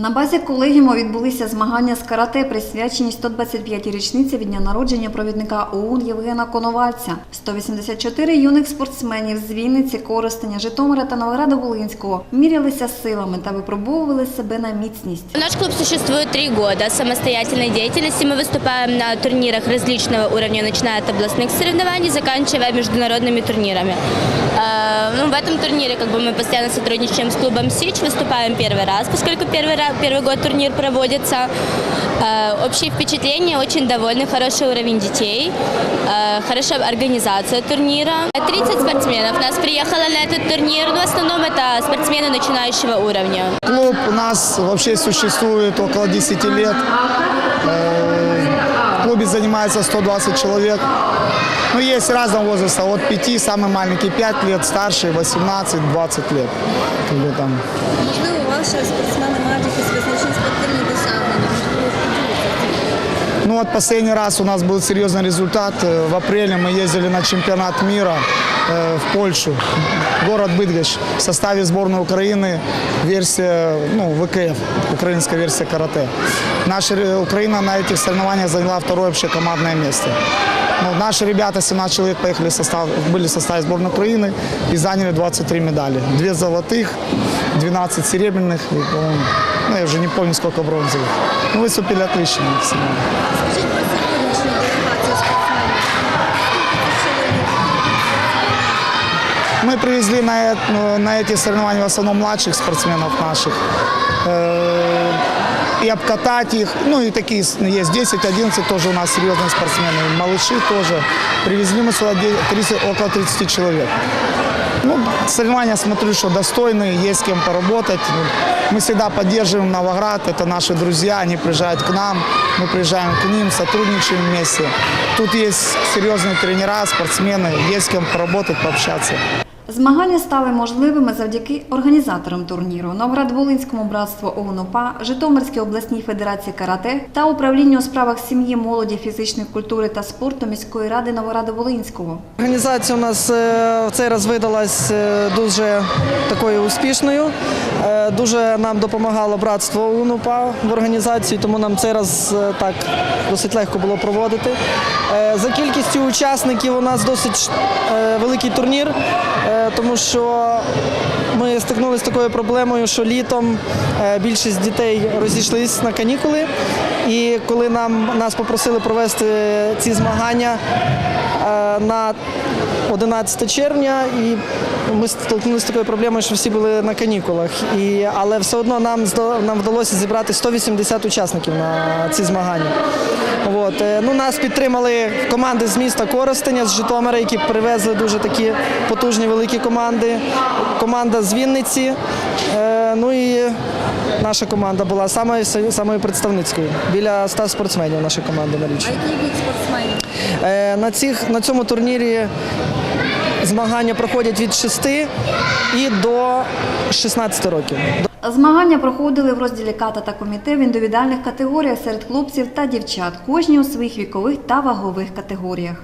На базі колегіуму відбулися змагання з карате, присвячені 125-й річниці від дня народження провідника ОУН Євгена Коновальця. 184 юних спортсменів з Вінниці, Коростеня, Житомира та Новограда-Волинського мірялися силами та випробовували себе на міцність. Наш клуб существует три года самостоятельной деятельности. Мы выступаем на турнирах различного уровня, начиная от областных соревнований, заканчивая международными турнирами. Э, Ну, в этом турнире как бы мы постоянно сотрудничаем с клубом СИЧ, выступаем первый раз, поскольку первый, раз, первый год турнир проводится. Э, Общие впечатления, очень довольны, хороший уровень детей, э, хорошая организация турнира. 30 спортсменов нас приехало на этот турнир, но в основном это спортсмены начинающего уровня. Клуб у нас вообще существует около 10 лет. Э, В клубе занимается 120 человек. Ну, есть разного возраста, от 5, самый маленький 5 лет, старший 18-20 лет. Как бы там. Можливо, ваші спортсмени мають якісь визначні спортивні досягнення. Можливо, поділитися. Ну вот последний раз у нас был серьезный результат. Э, В апреле мы ездили на чемпионат мира э, в Польшу, город Быдгощ, в составе сборной Украины, версия, ну, ВКФ, украинская версия карате. Наша ре- Украина на этих соревнованиях заняла второе вообще командное место. Ну, наши ребята, 17 человек, поехали в состав, были в составе сборной Украины и заняли 23 медали. Две золотых, 12 серебряных, и, по-моему, ну, я уже не помню, сколько бронзовых. Ну, выступили отлично. максимально. Мы привезли на, э- на эти соревнования в основном младших спортсменов наших. Э, И обкатать их, ну и такие есть 10-11 тоже у нас серьезные спортсмены, малыши тоже. Привезли мы сюда де- 30 около 30 человек. Ну, соревнования, смотрю, что достойные, есть с кем поработать. Ну, Мы всегда поддерживаем Новоград, это наши друзья, они приезжают к нам, мы приезжаем к ним, сотрудничаем вместе. Тут есть серьезные тренера, спортсмены, есть с кем поработать, пообщаться. Змагання стали можливими завдяки організаторам турніру Новоград-Волинському братству ОУН-УПА, Житомирській обласній федерації карате та управлінню у справах сім'ї, молоді, фізичної культури та спорту міської ради Новограду-Волинського. Організація у нас е, в цей раз видалась е, дуже такою успішною. Е, Дуже нам допомагало братство УНУПА в організації, тому нам цей раз так досить легко було проводити. За кількістю учасників у нас досить великий турнір, тому що ми стикнулися з такою проблемою, що літом е, більшість дітей розійшлись на канікули. І коли нам нас попросили провести ці змагання е, на 11 червня, і ми столкнулися з такою проблемою, що всі були на канікулах. І, але все одно нам, нам вдалося зібрати 180 учасників на ці змагання. От. е, Ну, нас підтримали команди з міста Коростеня, з Житомира, які привезли дуже такі потужні великі команди. Команда з Вінниці. Е, Ну і наша команда була самою, самою представницькою. Біля 100 спортсменів наша команда налічує. А який вік спортсменів? Е, На, цих, на цьому турнірі змагання проходять від 6 і до 16 років. Змагання проходили в розділі ката та коміте в індивідуальних категоріях серед хлопців та дівчат, кожні у своїх вікових та вагових категоріях.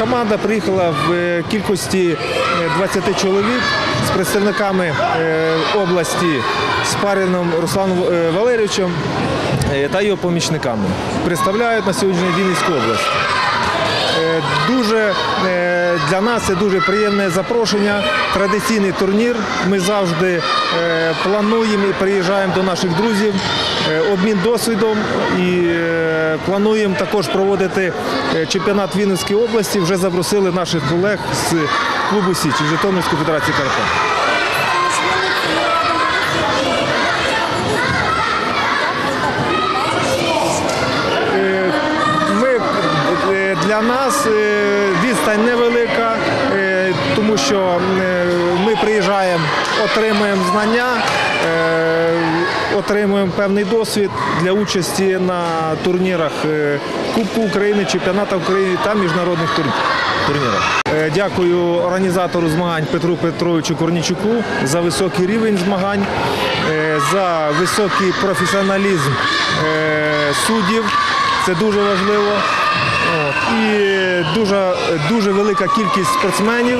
Команда приїхала в е, кількості е, 20 чоловік з представниками е, області з Парином Русланом е, Валерійовичем е, та його помічниками. Представляють на сьогодні Вінницьку область. Е, Дуже е, для нас це дуже приємне запрошення. Традиційний турнір. Ми завжди е, плануємо і приїжджаємо до наших друзів, е, обмін досвідом і е, плануємо також проводити чемпіонат Вінницької області. Вже запросили наших колег з клубу Січ Житомирської федерації карате. Е, Ми, е, для нас е, відстань невелика, е, тому тому що е, ми приїжджаємо, отримуємо знання, е, отримуємо певний досвід для участі на турнірах е, Кубку України, Чемпіонату України та міжнародних турнірах. Е, Дякую організатору змагань Петру Петровичу Корнічуку за високий рівень змагань, за високий професіоналізм суддів. Це дуже важливо. І дуже, дуже велика кількість спортсменів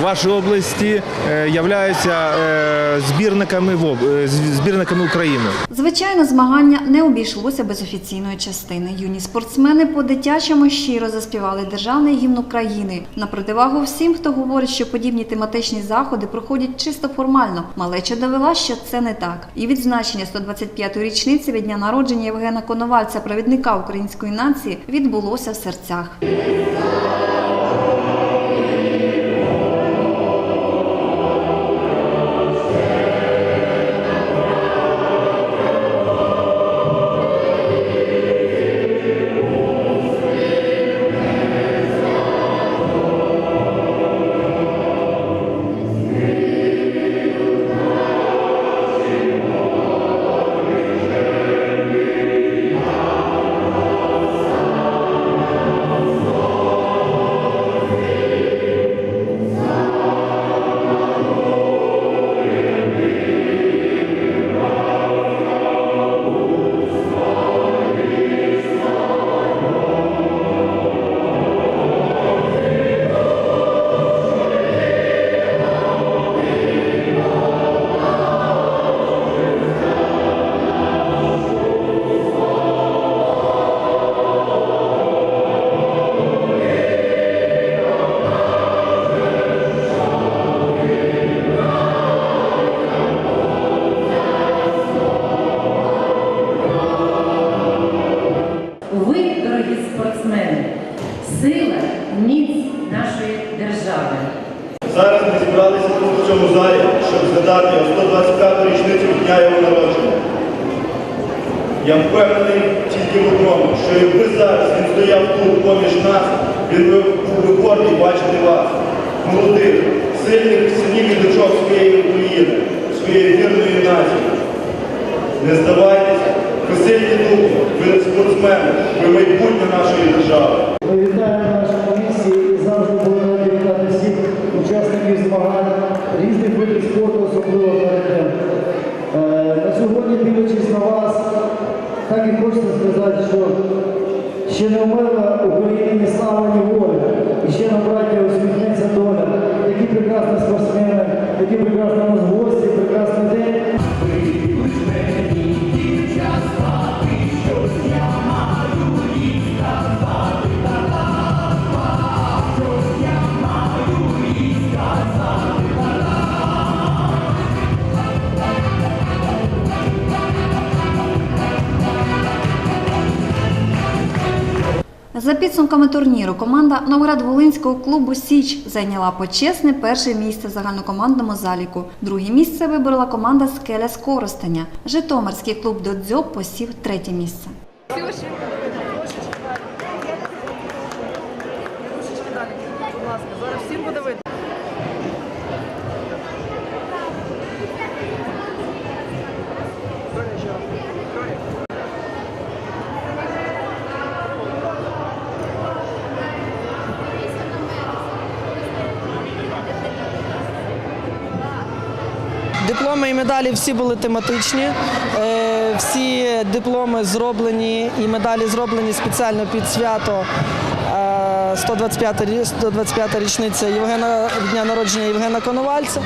в вашій області е, являються е, збірниками, е, збірниками України. Звичайно, змагання не обійшлося без офіційної частини. Юні спортсмени по-дитячому щиро заспівали державний гімн України. На противагу всім, хто говорить, що подібні тематичні заходи проходять чисто формально. Малеча довела, що це не так. І відзначення 125-ї річниці від дня народження Євгена Коновальця, провідника української нації, відбулося в серцях. Народження. Я впевнений тільки в одному, що якби зараз він стояв тут поміж нас, він був би гордий бачити вас, молодих, сильних синів і дочок своєї України, своєї вірної нації. Не здавайтеся, ви сильні духу, ви спортсмени, ви майбутнє нашої держави. Спортсмени, які прекрасні За підсумками турніру, команда Новоград-Волинського клубу Січ зайняла почесне перше місце загальнокомандному заліку. Друге місце виборола команда Скеля Скоростеня. Житомирський клуб Додзьо посів третє місце. Дипломи і медалі всі були тематичні. Е, Всі дипломи зроблені і медалі зроблені спеціально під свято. е, 125 рі- 125 річниця Євгена дня народження Євгена Коновальця.